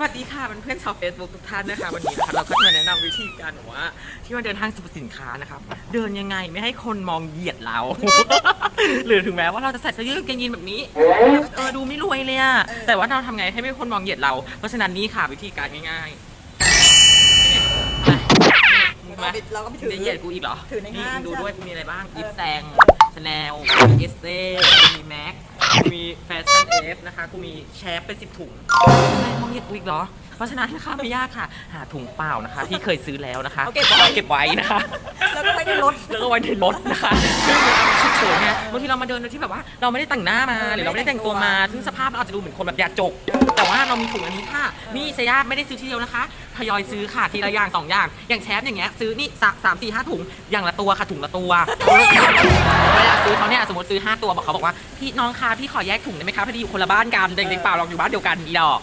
สวัสดีค่ะเพื่อนๆชาว Facebook ทุกท่านนะคะวันนี้นะคะเราก็จะมาแนะนำวิธีการแบบว่า ที่มาเดินห้างสรรพสินค้านะครับเดินยังไงไม่ให้คนมองเหยียดเรา หรือถึงแม้ว่าเราจะใส่เสื้อยืดกางเกงยีนแบบนี้เออดูไม่รวยเลยอะแต่ว่าเราทำไงให้ไม่ให้คนมองเหยียดเรา เพราะฉะนั้นนี่ค่ะวิธีการง่ายๆมาเราก็ไปถือ จะเหยียดกูอีกเหรอถือในห้างดูใช่ด้วยกูมีอะไรบ้างเออยิปแซงชาแนลเอสเต้มีแม็กมี แฟชั่นเอฟนะคะ กูมีแชปเป็นสิบถุงไม่มองเหยียดกูอีกเหรอ เพราะฉะนั้นนะคะไม่ยากค่ะ หาถุงเปล่านะคะ ที่เคยซื้อแล้วนะคะเอาเก็บไว้เก็บไว้นะคะ แล้วก็ไว้ในรถ แล้วก็ไว้ในรถนะคะฉุกเฉินไงบางทีเรามาเดินโดยที่แบบว่า เราไม่ได้แต่งหน้ามา หรือเราไม่ได้แต่งตัวมา ซึ่งสภาพเราอาจจะดูเหมือนคนแบบยาจก แต่ว่าเรามีถุงอันนี้ค่ะ นี่เซย่าไม่ได้ซื้อทีเดียวนะคะ ทยอยซื้อค่ะทีละอย่างสองอย่าง อย่างแชฟอย่างเงี้ยซื้อนี่สามสามสี่ห้าถุง อย่างละตัวค่ะถุงละตัวเวลา ซื้อเขาเนี่ยสมมติซื้อห้าตัวบอกเขาบอกว่าพี่น้องคะพี่ขอแยกถุงได้ไหมคะพอดีอยู่คนละบ้านกันเด็กๆเปล่าเราอยู่บ้านเดียวกันอีดอก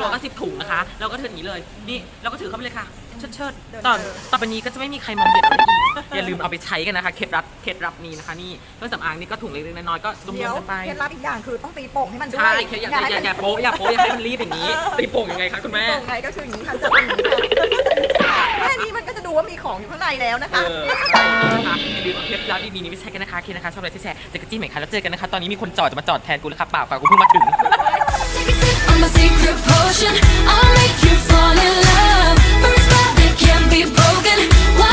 ตัวก็สิบถุงนะคะแล้วก็ถืออย่างนี้เลยนี่เราก็ถือเข้าไปเลยค่ะเชิดเชิดๆตอนต่อไปนี้ก็จะไม่มีใครมองเด็ดเราอีกอย่าลืมเอาไปใช้กันนะคะเคล็ดลับเคล็ดลับนี้นะคะนี่เครื่องสำอางนี่ก็ถุงเล็กๆน้อยๆก็รวเดี๋ยวมๆกันไป เคล็ดลับอีกอย่างคือต้องตีโป่งให้มันด้วยใช่อย่าอย่าอย่าอย่าโป๊ะอย่าโป๊ะอย่าให้มันรีบอย่างนี้ตีโป่งยังไงคะคุณแม่ โป่งไงก็คืออย่างนี้ค่ะจะเป็นอย่างนี้ค่ะแค่นี้มันก็จะ ดูว่ามีของอยู่ข้างในแล้วนะเอคะอนะคะอย่าลืมเอาเคล็ดลับดีๆนี้ไปใช้กันนะคะโอเคนะคะ ชอบอะไรที่แชร์เจอกันจี้ใหม่ค่ะแล้วเจอกันนะคะ ตอนนี้มีคนจอดจะมาจอดแทนกูแล้วค่ะเปล่าค่ะกูเพิ่งมาถึง Take a sip of my